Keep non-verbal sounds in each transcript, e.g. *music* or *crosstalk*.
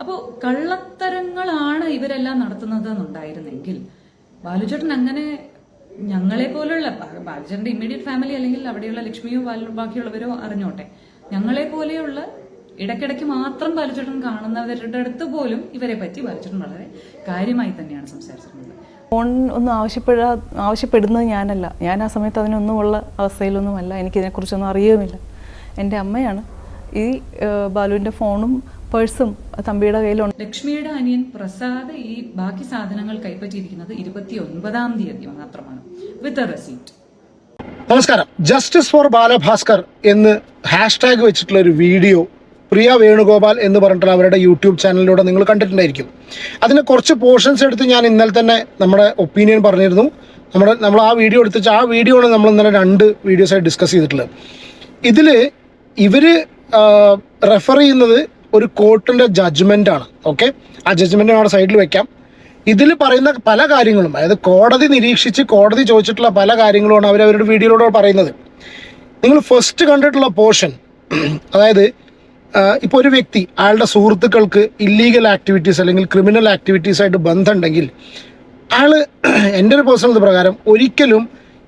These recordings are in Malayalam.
അപ്പോൾ കള്ളത്തരങ്ങളാണ് ഇവരെല്ലാം നടത്തുന്നത് എന്നുണ്ടായിരുന്നെങ്കിൽ ബാലുചേട്ടൻ അങ്ങനെ ഞങ്ങളെ പോലുള്ള ബാലുചേട്ടന്റെ ഇമ്മീഡിയറ്റ് ഫാമിലി അല്ലെങ്കിൽ അവിടെയുള്ള ലക്ഷ്മിയും ബാക്കിയുള്ളവരോ അറിഞ്ഞോട്ടെ. ഞങ്ങളെ പോലെയുള്ള ഇടയ്ക്കിടയ്ക്ക് മാത്രം ബാലുചേട്ടൻ കാണുന്നവരുടെ അടുത്ത് പോലും ഇവരെ പറ്റി ബാലുചേട്ടൻ വളരെ കാര്യമായി തന്നെയാണ് സംസാരിച്ചിരുന്നത്. ഫോൺ ഒന്നും ആവശ്യപ്പെടാ ആവശ്യപ്പെടുന്നത് ഞാനല്ല. ഞാൻ ആ സമയത്ത് അതിനൊന്നും ഉള്ള അവസ്ഥയിലൊന്നുമല്ല. എനിക്കിതിനെക്കുറിച്ചൊന്നും അറിയുമില്ല എന്റെ അമ്മയാണ് ഈ ബാലുവിന്റെ ഫോണും പേഴ്സും തമ്പിയുടെ കയ്യിലുണ്ട്. ലക്ഷ്മിയുടെ അനിയൻ പ്രസാദ് ഈ ബാക്കി സാധനങ്ങൾ കൈപ്പറ്റിയിരിക്കുന്നത് ഇരുപത്തി ഒൻപതാം തീയതി മാത്രമാണ്. വിത്ത് എ റെസീപ്റ്റ് നമസ്കാരം. ജസ്റ്റിസ് ഫോർ ബാലഭാസ്കർ എന്ന് ഹാഷ്ടാഗ് വെച്ചിട്ടുള്ള ഒരു വീഡിയോ പ്രിയ വേണുഗോപാൽ എന്ന് പറഞ്ഞിട്ടുള്ള അവരുടെ യൂട്യൂബ് ചാനലിലൂടെ നിങ്ങൾ കണ്ടിട്ടുണ്ടായിരിക്കും. അതിന് കുറച്ച് പോർഷൻസ് എടുത്ത് ഞാൻ ഇന്നലെ തന്നെ നമ്മുടെ ഒപ്പീനിയൻ പറഞ്ഞിരുന്നു. നമ്മുടെ നമ്മൾ ആ വീഡിയോ എടുത്ത് ആ വീഡിയോ ആണ് നമ്മൾ ഇന്നലെ രണ്ട് വീഡിയോസായി ഡിസ്കസ് ചെയ്തിട്ടുള്ളത്. ഇതിൽ ഇവർ റെഫർ ചെയ്യുന്നത് ഒരു കോർട്ടിന്റെ ജഡ്ജ്മെന്റ് ആണ് ഓക്കെ ആ ജഡ്ജ്മെന്റ് അവിടെ സൈഡിൽ വെക്കാം. ഇതിൽ പറയുന്ന പല കാര്യങ്ങളും അതായത് കോടതി നിരീക്ഷിച്ച് കോടതി ചോദിച്ചിട്ടുള്ള പല കാര്യങ്ങളുമാണ് അവർ അവരുടെ വീഡിയോയിലൂടെ പറയുന്നത്. നിങ്ങൾ ഫസ്റ്റ് കണ്ടിട്ടുള്ള പോർഷൻ അതായത് ഇപ്പോൾ ഒരു വ്യക്തി അയാളുടെ സുഹൃത്തുക്കൾക്ക് ഇല്ലീഗൽ ആക്ടിവിറ്റീസ് അല്ലെങ്കിൽ ക്രിമിനൽ ആക്ടിവിറ്റീസ് ആയിട്ട് ബന്ധമുണ്ടെങ്കിൽ അയാൾ എന്റെ ഒരു പേഴ്സണൽ പ്രകാരം ഒരിക്കലും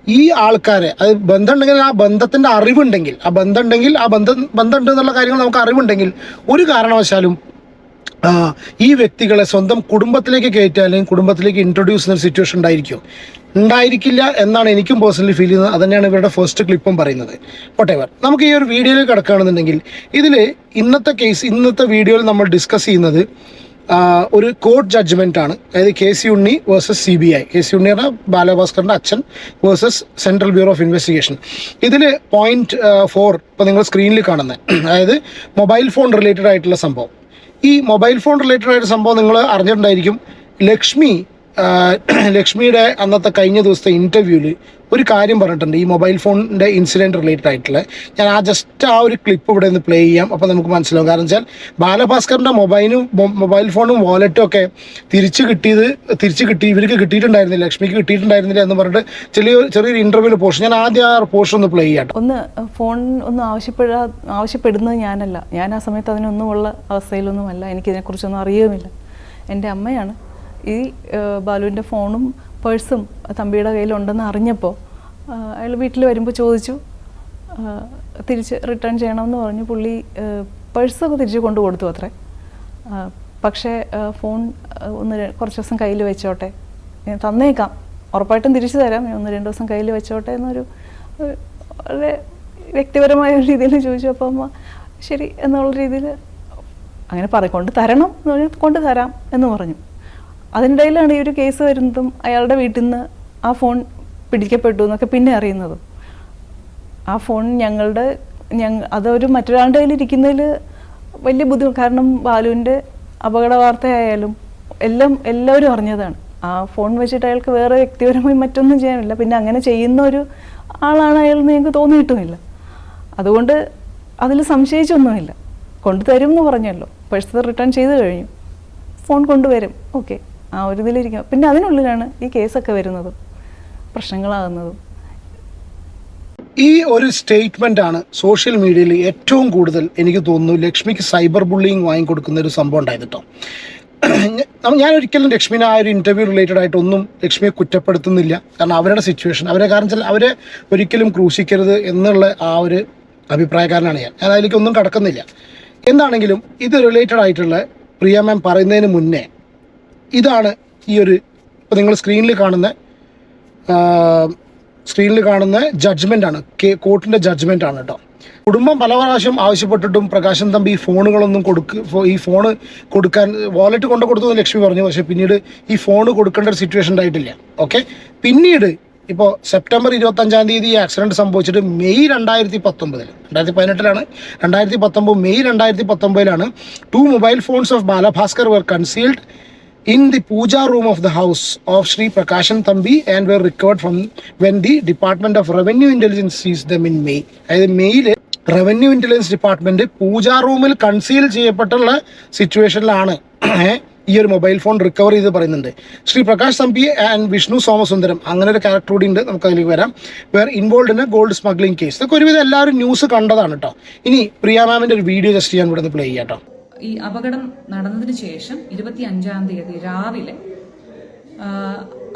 ഈ ആൾക്കാരെ അത് ബന്ധമുണ്ടെങ്കിൽ ആ ബന്ധത്തിന്റെ അറിവുണ്ടെങ്കിൽ ആ ബന്ധമുണ്ടെങ്കിൽ ആ ബന്ധം ബന്ധമുണ്ട് എന്നുള്ള കാര്യങ്ങൾ നമുക്ക് അറിവുണ്ടെങ്കിൽ ഒരു കാരണവശാലും ഈ വ്യക്തികളെ സ്വന്തം കുടുംബത്തിലേക്ക് കയറ്റുക അല്ലെങ്കിൽ കുടുംബത്തിലേക്ക് ഇൻട്രൊഡ്യൂസ് ചെയ്യുന്ന സിറ്റുവേഷൻ ഉണ്ടായിരിക്കും. ഉണ്ടായിരിക്കില്ല എന്നാണ് എനിക്കും പേഴ്സണലി ഫീൽ ചെയ്യുന്നത്. അത് തന്നെയാണ് ഇവരുടെ ഫസ്റ്റ് ക്ലിപ്പും പറയുന്നത്. വട്ടെവർ നമുക്ക് ഈ ഒരു വീഡിയോയിൽ കിടക്കുകയാണെന്നുണ്ടെങ്കിൽ ഇതിൽ ഇന്നത്തെ കേസ് ഇന്നത്തെ വീഡിയോയിൽ നമ്മൾ ഡിസ്കസ് ചെയ്യുന്നത് ഒരു കോർട്ട് ജഡ്ജ്മെന്റ് ആണ്. അതായത് K C Unni versus C B I K C Unni പറഞ്ഞാൽ ബാലഭാസ്കറിന്റെ അച്ഛൻ versus central bureau of investigation ഇതിൽ പോയിന്റ് ഫോർ ഇപ്പോൾ നിങ്ങൾ സ്ക്രീനിൽ കാണുന്നത് അതായത് മൊബൈൽ ഫോൺ റിലേറ്റഡ് ആയിട്ടുള്ള സംഭവം. ഈ മൊബൈൽ ഫോൺ റിലേറ്റഡ് ആയിട്ടുള്ള സംഭവം നിങ്ങൾ അറിഞ്ഞിട്ടുണ്ടായിരിക്കും. ലക്ഷ്മി *clears throat* ലക്ഷ്മിയുടെ അന്നത്തെ കഴിഞ്ഞ ദിവസത്തെ ഇന്റർവ്യൂവിൽ ഒരു കാര്യം പറഞ്ഞിട്ടുണ്ട് ഈ മൊബൈൽ ഫോണിന്റെ ഇൻസിഡന്റ് റിലേറ്റഡ് ആയിട്ടുള്ള. ഞാൻ ആ ജസ്റ്റ് ആ ഒരു ക്ലിപ്പ് ഇവിടെ നിന്ന് പ്ലേ ചെയ്യാം അപ്പോൾ നമുക്ക് മനസ്സിലാവും. കാരണം വെച്ചാൽ ബാലഭാസ്കറിന്റെ മൊബൈലും മൊബൈൽ ഫോണും വാലറ്റും ഒക്കെ തിരിച്ചു കിട്ടിയത് തിരിച്ച് കിട്ടി ഇവർക്ക് കിട്ടിയിട്ടുണ്ടായിരുന്നില്ല ലക്ഷ്മിക്ക് കിട്ടിയിട്ടുണ്ടായിരുന്നില്ല എന്ന് പറഞ്ഞിട്ട് ചെറിയ ചെറിയൊരു ഇന്റർവ്യൂവിൽ പോർഷൻ ഞാൻ ആദ്യം ആ പോർഷൻ ഒന്ന് പ്ലേ ചെയ്യാം ഒന്ന് ഫോൺ ഒന്ന് ആവശ്യപ്പെടാ ആവശ്യപ്പെടുന്നത് ഞാനല്ല. ഞാൻ ആ സമയത്ത് അതിനൊന്നുമുള്ള അവസ്ഥയിലൊന്നുമല്ല. എനിക്കിതിനെക്കുറിച്ചൊന്നും അറിയുമില്ല എന്റെ അമ്മയാണ് ഈ ബാലുവിന്റെ ഫോണും പേഴ്സും തമ്പിയുടെ കയ്യിലുണ്ടെന്ന് അറിഞ്ഞപ്പോൾ അയാൾ വീട്ടിൽ വരുമ്പോൾ ചോദിച്ചു തിരിച്ച് റിട്ടേൺ ചെയ്യണമെന്ന് പറഞ്ഞു. പുള്ളി പേഴ്സൊക്കെ തിരിച്ച് കൊണ്ടു കൊടുത്തു അത്രേ. പക്ഷേ ഫോൺ ഒന്ന് കുറച്ച് ദിവസം കയ്യിൽ വെച്ചോട്ടെ. ഞാൻ തന്നേക്കാം. ഉറപ്പായിട്ടും തിരിച്ചു തരാം. ഞാൻ ഒന്ന് രണ്ട് ദിവസം കയ്യിൽ വെച്ചോട്ടെ എന്നൊരു വളരെ വ്യക്തിപരമായ ഒരു രീതിയിൽ ചോദിച്ചു. അപ്പോൾ അമ്മ ശരി എന്നുള്ള രീതിയിൽ അങ്ങനെ പറ കൊണ്ട് തരണം എന്ന് പറഞ്ഞാൽ കൊണ്ട് തരാം എന്ന് പറഞ്ഞു. അതിനിടയിലാണ് ഈ ഒരു കേസ് വരുന്നതും അയാളുടെ വീട്ടിൽ നിന്ന് ആ ഫോൺ പിടിക്കപ്പെട്ടു എന്നൊക്കെ പിന്നെ അറിയുന്നതും. ആ ഫോൺ ഞങ്ങളുടെ ഞങ്ങ അതൊരു മറ്റൊരാളുടെ കയ്യിൽ ഇരിക്കുന്നതിൽ വലിയ ബുദ്ധിമുട്ട്. കാരണം ബാലുവിന്റെ അപകട വാർത്തയായാലും എല്ലാം എല്ലാവരും അറിഞ്ഞതാണ്. ആ ഫോൺ വെച്ചിട്ട് അയാൾക്ക് വേറെ വ്യക്തിപരമായി മറ്റൊന്നും ചെയ്യാനില്ല. പിന്നെ അങ്ങനെ ചെയ്യുന്ന ഒരു ആളാണ് അയാൾ എന്ന് ഞങ്ങൾക്ക് തോന്നിയിട്ടുമില്ല. അതുകൊണ്ട് അതിൽ സംശയിച്ചൊന്നുമില്ല. കൊണ്ടുതരും എന്ന് പറഞ്ഞല്ലോ പേഴ്സ് റിട്ടേൺ ചെയ്ത് കഴിഞ്ഞു. ഫോൺ കൊണ്ടുവരും. ഓക്കെ. ആ ഒരു ഇതിലിരിക്കും. പിന്നെ അതിനുള്ളിലാണ് ഈ കേസൊക്കെ വരുന്നതും പ്രശ്നങ്ങളാകുന്നതും. ഈ ഒരു സ്റ്റേറ്റ്മെന്റ് ആണ് സോഷ്യൽ മീഡിയയിൽ ഏറ്റവും കൂടുതൽ എനിക്ക് തോന്നുന്നു ലക്ഷ്മിക്ക് സൈബർ ബുള്ളിങ് വാങ്ങിക്കൊടുക്കുന്ന ഒരു സംഭവം ഉണ്ടായത് കേട്ടോ ഞാൻ ഒരിക്കലും ലക്ഷ്മിനെ ആ ഒരു ഇന്റർവ്യൂ റിലേറ്റഡ് ആയിട്ട് ഒന്നും ലക്ഷ്മിയെ കുറ്റപ്പെടുത്തുന്നില്ല. കാരണം അവരുടെ സിറ്റുവേഷൻ അവരെ കാരണം വെച്ചാൽ അവരെ ഒരിക്കലും ക്രൂശിക്കരുത് എന്നുള്ള ആ ഒരു അഭിപ്രായക്കാരനാണ് ഞാൻ. ഞാൻ അതിലേക്ക് ഒന്നും കടക്കുന്നില്ല. എന്താണെങ്കിലും ഇത് റിലേറ്റഡ് ആയിട്ടുള്ള പ്രിയ മാം പറയുന്നതിന് മുന്നേ ഇതാണ് ഈ ഒരു നിങ്ങൾ സ്ക്രീനിൽ കാണുന്ന സ്ക്രീനിൽ കാണുന്ന ജഡ്ജ്മെന്റ് ആണ്. കേ കോർട്ടിന്റെ ജഡ്ജ്മെന്റ് ആണ് കേട്ടോ കുടുംബം പല പ്രാവശ്യം ആവശ്യപ്പെട്ടിട്ടും പ്രകാശൻ തമ്പി ഈ ഫോണുകളൊന്നും കൊടുക്ക് ഈ ഫോണ് കൊടുക്കാൻ വാലറ്റ് കൊണ്ട് കൊടുത്തു ലക്ഷ്മി പറഞ്ഞു. പക്ഷേ പിന്നീട് ഈ ഫോൺ കൊടുക്കേണ്ട ഒരു സിറ്റുവേഷൻ ഉണ്ടായിട്ടില്ല. ഓക്കെ പിന്നീട് ഇപ്പോൾ സെപ്റ്റംബർ ഇരുപത്തഞ്ചാം തീയതി ഈ ആക്സിഡന്റ് സംഭവിച്ചിട്ട് മെയ് രണ്ടായിരത്തി പത്തൊമ്പതിൽ രണ്ടായിരത്തി പതിനെട്ടിലാണ് രണ്ടായിരത്തി പത്തൊമ്പത് മെയ് രണ്ടായിരത്തി പത്തൊമ്പതിലാണ് two mobile phones of Balabhaskar were concealed in the puja room of the house of Sri Prakashan Thambi and were recovered from when the Department of Revenue Intelligence seized them in May. അതായത് മെയ്യിൽ റവന്യൂ ഇന്റലിജൻസ് ഡിപ്പാർട്ട്മെന്റ് പൂജാ റൂമിൽ കൺസീൽ ചെയ്യപ്പെട്ടുള്ള സിറ്റുവേഷനിലാണ് ഈ ഒരു മൊബൈൽ ഫോൺ റിക്കവർ ചെയ്ത് പറയുന്നുണ്ട്. ശ്രീ പ്രകാശ് തമ്പി ആൻഡ് വിഷ്ണു സോമസുന്ദരം അങ്ങനെ ഒരു ക്യാരക്ടർ കൂടി ഉണ്ട് നമുക്ക് അതിലേക്ക് വരാം. Were involved in a gold smuggling case ഇതൊക്കെ ഒരുവിധം എല്ലാവരും ന്യൂസ് കണ്ടതാണ് കേട്ടോ ഇനി പ്രിയ മാമിന്റെ ഒരു വീഡിയോ ജസ്റ്റ് ചെയ്യാൻ ഇവിടെ നിന്ന് പ്ലേ ചെയ്യാം കേട്ടോ ഈ അപകടം നടന്നതിന് ശേഷം ഇരുപത്തി അഞ്ചാം തീയതി രാവിലെ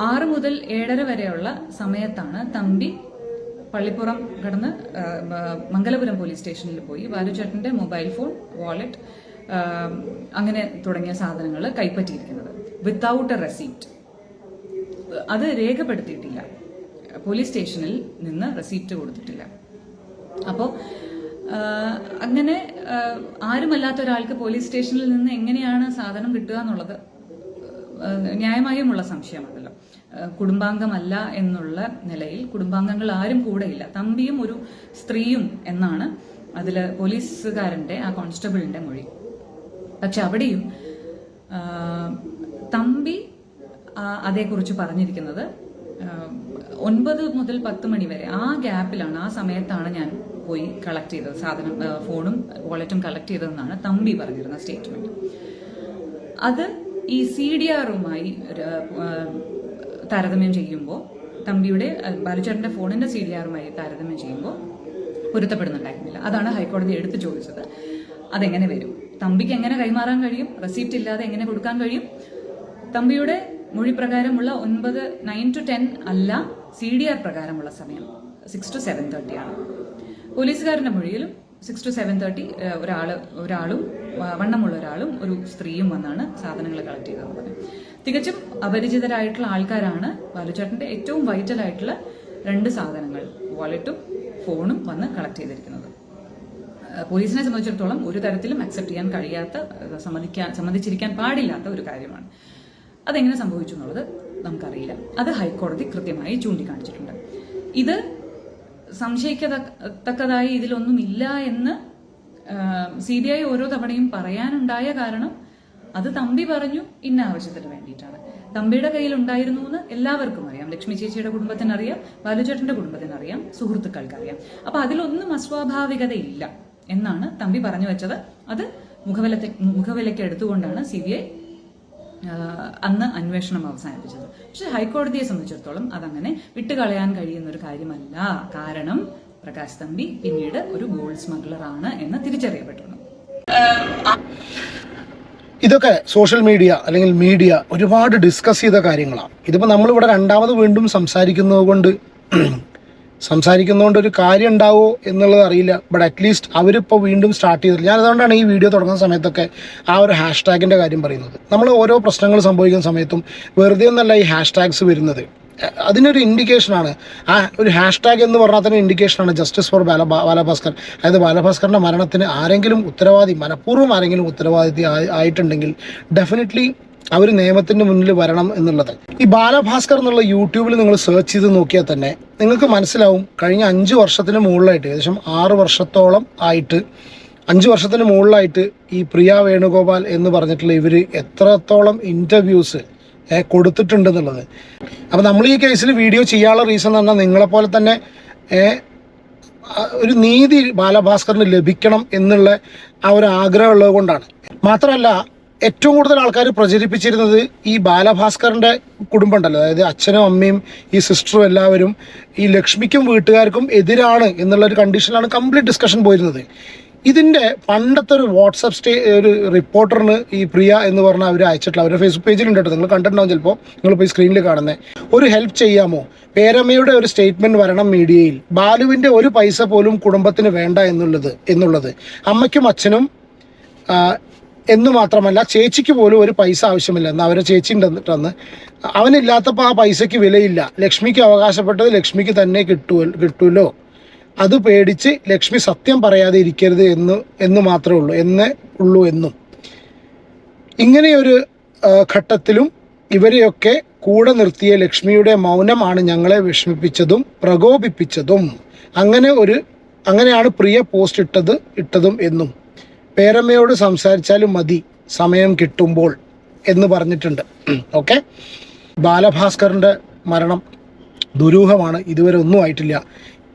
ആറ് മുതൽ ഏഴര വരെയുള്ള സമയത്താണ് തമ്പി പള്ളിപ്പുറം കടന്ന് മംഗലപുരം പോലീസ് സ്റ്റേഷനിൽ പോയി. ബാലുചേട്ടന്റെ മൊബൈൽ ഫോൺ വാലറ്റ് അങ്ങനെ തുടങ്ങിയ സാധനങ്ങൾ കൈപ്പറ്റിയിരിക്കുന്നത്. വിത്തൗട്ട് എ റെസീപ്റ്റ് അത് രേഖപ്പെടുത്തിയിട്ടില്ല. പോലീസ് സ്റ്റേഷനിൽ നിന്ന് റെസീപ്റ്റ് കൊടുത്തിട്ടില്ല. അപ്പോൾ അങ്ങനെ ആരുമല്ലാത്ത ഒരാൾക്ക് പോലീസ് സ്റ്റേഷനിൽ നിന്ന് എങ്ങനെയാണ് സാധനം കിട്ടുക എന്നുള്ളത് ന്യായമായുമുള്ള സംശയമാണല്ലോ. കുടുംബാംഗമല്ല എന്നുള്ള നിലയിൽ കുടുംബാംഗങ്ങൾ ആരും കൂടെയില്ല തമ്പിയും ഒരു സ്ത്രീയും എന്നാണ് അതിൽ പോലീസുകാരന്റെ ആ കോൺസ്റ്റബിളിന്റെ മൊഴി. പക്ഷെ അവിടെയും തമ്പി അതേക്കുറിച്ച് പറഞ്ഞിരിക്കുന്നത് ഒൻപത് മുതൽ പത്ത് മണി വരെ ആ ഗ്യാപ്പിലാണ് ആ സമയത്താണ് ഞാൻ പോയി കളക്ട് ചെയ്തത് സാധനം ഫോണും വാലറ്റും കളക്ട് ചെയ്തതെന്നാണ് തമ്പി പറഞ്ഞിരുന്ന സ്റ്റേറ്റ്മെന്റ് അത് ഈ സി ഡി ആറുമായി താരതമ്യം ചെയ്യുമ്പോൾ തമ്പിയുടെ ബാലുചേട്ടന്റെ ഫോണിന്റെ സി ഡി ആറുമായി താരതമ്യം ചെയ്യുമ്പോൾ പൊരുത്തപ്പെടുന്നുണ്ടായിരുന്നില്ല. അതാണ് ഹൈക്കോടതി എടുത്തു ചോദിച്ചത്. അതെങ്ങനെ വരും? തമ്പിക്ക് എങ്ങനെ കൈമാറാൻ കഴിയും? റെസീപ്റ്റ് ഇല്ലാതെ എങ്ങനെ കൊടുക്കാൻ കഴിയും? തമ്പിയുടെ മൊഴി പ്രകാരമുള്ള ഒൻപത് നയൻ ടു ടെൻ അല്ല സി ഡി ആർ പ്രകാരമുള്ള സമയം. സിക്സ് ടു സെവൻ തേർട്ടി ആണ് പോലീസുകാരന്റെ മൊഴിയിലും സിക്സ് ടു സെവൻ തേർട്ടി ഒരാൾ ഒരാളും വണ്ണമുള്ള ഒരാളും ഒരു സ്ത്രീയും വന്നാണ് സാധനങ്ങൾ കളക്ട് ചെയ്തത് തികച്ചും അപരിചിതരായിട്ടുള്ള ആൾക്കാരാണ് ബാലുചേട്ടന്റെ ഏറ്റവും വൈറ്റൽ ആയിട്ടുള്ള രണ്ട് സാധനങ്ങൾ വാലറ്റും ഫോണും വന്ന് കളക്ട് ചെയ്തിരിക്കുന്നത്. പോലീസിനെ സംബന്ധിച്ചിടത്തോളം ഒരു തരത്തിലും അക്സെപ്റ്റ് ചെയ്യാൻ കഴിയാത്ത സമ്മതിക്കാൻ സമ്മതിച്ചിരിക്കാൻ പാടില്ലാത്ത ഒരു കാര്യമാണ്. അതെങ്ങനെ സംഭവിച്ചു എന്നുള്ളത് നമുക്കറിയില്ല. അത് ഹൈക്കോടതി കൃത്യമായി ചൂണ്ടിക്കാണിച്ചിട്ടുണ്ട്. ഇത് സംശയിക്കത്തക്കതായി ഇതിലൊന്നും ഇല്ല എന്ന് സി ബി ഐ ഓരോ തവണയും പറയാനുണ്ടായ കാരണം അത് തമ്പി പറഞ്ഞു ഇന്ന ആവശ്യത്തിന് വേണ്ടിയിട്ടാണ്. തമ്പിയുടെ കയ്യിൽ ഉണ്ടായിരുന്നു എന്ന് എല്ലാവർക്കും അറിയാം. ലക്ഷ്മി ചേച്ചിയുടെ കുടുംബത്തിനറിയാം ബാലുചേട്ടന്റെ കുടുംബത്തിനറിയാം സുഹൃത്തുക്കൾക്ക് അറിയാം അപ്പൊ അതിലൊന്നും അസ്വാഭാവികതയില്ല എന്നാണ് തമ്പി പറഞ്ഞു വെച്ചത്. അത് മുഖവിലത്തെ മുഖവിലയ്ക്ക് എടുത്തുകൊണ്ടാണ് സി ബി ഐ അന്ന് അന്വേഷണം അവസാനിപ്പിച്ചത്. പക്ഷെ ഹൈക്കോടതിയെ സംബന്ധിച്ചിടത്തോളം അതങ്ങനെ വിട്ടുകളയാൻ കഴിയുന്ന ഒരു കാര്യമല്ല. കാരണം പ്രകാശ് തമ്പി പിന്നീട് ഒരു ഗോൾഡ് സ്മഗ്ലർ ആണ് എന്ന് തിരിച്ചറിയപ്പെട്ടിരുന്നു. ഇതൊക്കെ സോഷ്യൽ മീഡിയ അല്ലെങ്കിൽ മീഡിയ ഒരുപാട് ഡിസ്കസ് ചെയ്ത കാര്യങ്ങളാണ് ഇതിപ്പോൾ നമ്മളിവിടെ രണ്ടാമത് വീണ്ടും സംസാരിക്കുന്നത് കൊണ്ട് സംസാരിക്കുന്നതുകൊണ്ട് ഒരു കാര്യം ഉണ്ടാവോ എന്നുള്ളത് അറിയില്ല. ബട്ട് അറ്റ്ലീസ്റ്റ് അവരിപ്പോൾ വീണ്ടും സ്റ്റാർട്ട് ചെയ്തില്ല ഞാൻ അതുകൊണ്ടാണ് ഈ വീഡിയോ തുടങ്ങുന്ന സമയത്തൊക്കെ ആ ഒരു ഹാഷ് ടാഗിന്റെ കാര്യം പറയുന്നത്. നമ്മൾ ഓരോ പ്രശ്നങ്ങൾ സംഭവിക്കുന്ന സമയത്തും വെറുതെ ഒന്നല്ല ഈ ഹാഷ് ടാഗ്സ് വരുന്നത്. അതിനൊരു ഇൻഡിക്കേഷനാണ് ആ ഒരു ഹാഷ് ടാഗ് എന്ന് പറഞ്ഞാൽ തന്നെ ഇൻഡിക്കേഷനാണ് ജസ്റ്റിസ് ഫോർ ബാല ബാലഭാസ്കർ. അതായത് ബാലഭാസ്കറിന്റെ മരണത്തിന് ആരെങ്കിലും ഉത്തരവാദി മനഃപൂർവം ആരെങ്കിലും ഉത്തരവാദി ആയിട്ടുണ്ടെങ്കിൽ ഡെഫിനറ്റ്ലി അവർ നിയമത്തിന്റെ മുന്നിൽ വരണം എന്നുള്ളത്. ഈ ബാലഭാസ്കർ എന്നുള്ള യൂട്യൂബിൽ നിങ്ങൾ സെർച്ച് ചെയ്ത് നോക്കിയാൽ തന്നെ നിങ്ങൾക്ക് മനസ്സിലാവും കഴിഞ്ഞ അഞ്ച് വർഷത്തിന് മുകളിലായിട്ട് ഏകദേശം ആറ് വർഷത്തോളം ആയിട്ട് അഞ്ച് വർഷത്തിന് മുകളിലായിട്ട് ഈ പ്രിയ വേണുഗോപാൽ എന്ന് പറഞ്ഞിട്ടുള്ള ഇവർ എത്രത്തോളം ഇന്റർവ്യൂസ് കൊടുത്തിട്ടുണ്ടെന്നുള്ളത്. അപ്പോൾ നമ്മൾ ഈ കേസിൽ വീഡിയോ ചെയ്യാനുള്ള റീസൺ എന്ന് പറഞ്ഞാൽ നിങ്ങളെപ്പോലെ തന്നെ ഒരു നീതി ബാലഭാസ്കറിന് ലഭിക്കണം എന്നുള്ള ആ ഒരു ആഗ്രഹമുള്ളത് കൊണ്ടാണ്. മാത്രമല്ല ഏറ്റവും കൂടുതൽ ആൾക്കാർ പ്രചരിപ്പിച്ചിരുന്നത് ഈ ബാലഭാസ്കറിന്റെ കുടുംബം ഉണ്ടല്ലോ അതായത് അച്ഛനും അമ്മയും ഈ സിസ്റ്ററും എല്ലാവരും ഈ ലക്ഷ്മിക്കും വീട്ടുകാർക്കും എതിരാണ് എന്നുള്ള ഒരു കണ്ടീഷനിലാണ് കംപ്ലീറ്റ് ഡിസ്കഷൻ പോയിരുന്നത്. ഇതിന്റെ പണ്ടത്തെ ഒരു വാട്സപ്പ് സ്റ്റേ ഒരു റിപ്പോർട്ടറിന് ഈ പ്രിയ എന്ന് പറഞ്ഞ അവർ അയച്ചിട്ടുള്ള അവരുടെ ഫേസ്ബുക്ക് പേജിലുണ്ട് കേട്ടോ. നിങ്ങൾ കണ്ടിട്ടുണ്ടാവും ചിലപ്പോൾ നിങ്ങളിപ്പോൾ ഈ സ്ക്രീനിൽ കാണുന്നത് ഒരു ഹെൽപ്പ് ചെയ്യാമോ? പേരമ്മയുടെ ഒരു സ്റ്റേറ്റ്മെന്റ് വരണം മീഡിയയിൽ. ബാലുവിന്റെ ഒരു പൈസ പോലും കുടുംബത്തിന് വേണ്ട എന്നുള്ളത് എന്നുള്ളത്. അമ്മയ്ക്കും അച്ഛനും എന്ന് മാത്രമല്ല ചേച്ചിക്ക് പോലും ഒരു പൈസ ആവശ്യമില്ലെന്ന് അവരെ ചേച്ചി ഉണ്ടെന്നിട്ടെന്ന് അവനില്ലാത്തപ്പോൾ ആ പൈസയ്ക്ക് വിലയില്ല. ലക്ഷ്മിക്ക് അവകാശപ്പെട്ടത് ലക്ഷ്മിക്ക് തന്നെ കിട്ടൂ കിട്ടൂലോ? അത് പേടിച്ച് ലക്ഷ്മി സത്യം പറയാതെ ഇരിക്കരുത് എന്ന് എന്ന് മാത്രമേ ഉള്ളൂ. എന്നേ ഉള്ളൂ എന്നും. ഇങ്ങനെയൊരു ഘട്ടത്തിലും ഇവരെയൊക്കെ കൂടെ നിർത്തിയ ലക്ഷ്മിയുടെ മൗനമാണ് ഞങ്ങളെ വിഷമിപ്പിച്ചതും പ്രകോപിപ്പിച്ചതും. അങ്ങനെ ഒരു അങ്ങനെയാണ് പ്രിയ പോസ്റ്റ് ഇട്ടത് ഇട്ടതും എന്നും. പേരമ്മയോട് സംസാരിച്ചാലും മതി സമയം കിട്ടുമ്പോൾ എന്ന് പറഞ്ഞിട്ടുണ്ട്. ഓക്കെ ബാലഭാസ്കറിന്റെ മരണം ദുരൂഹമാണ്. ഇതുവരെ ഒന്നും ആയിട്ടില്ല.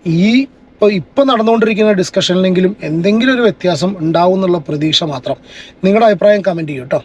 ഈ ഇപ്പോൾ ഇപ്പം നടന്നുകൊണ്ടിരിക്കുന്ന ഡിസ്കഷനിലെങ്കിലും എന്തെങ്കിലും ഒരു വ്യത്യാസം ഉണ്ടാവും എന്നുള്ള പ്രതീക്ഷ മാത്രം. നിങ്ങളുടെ അഭിപ്രായം കമന്റ് ചെയ്യൂ കേട്ടോ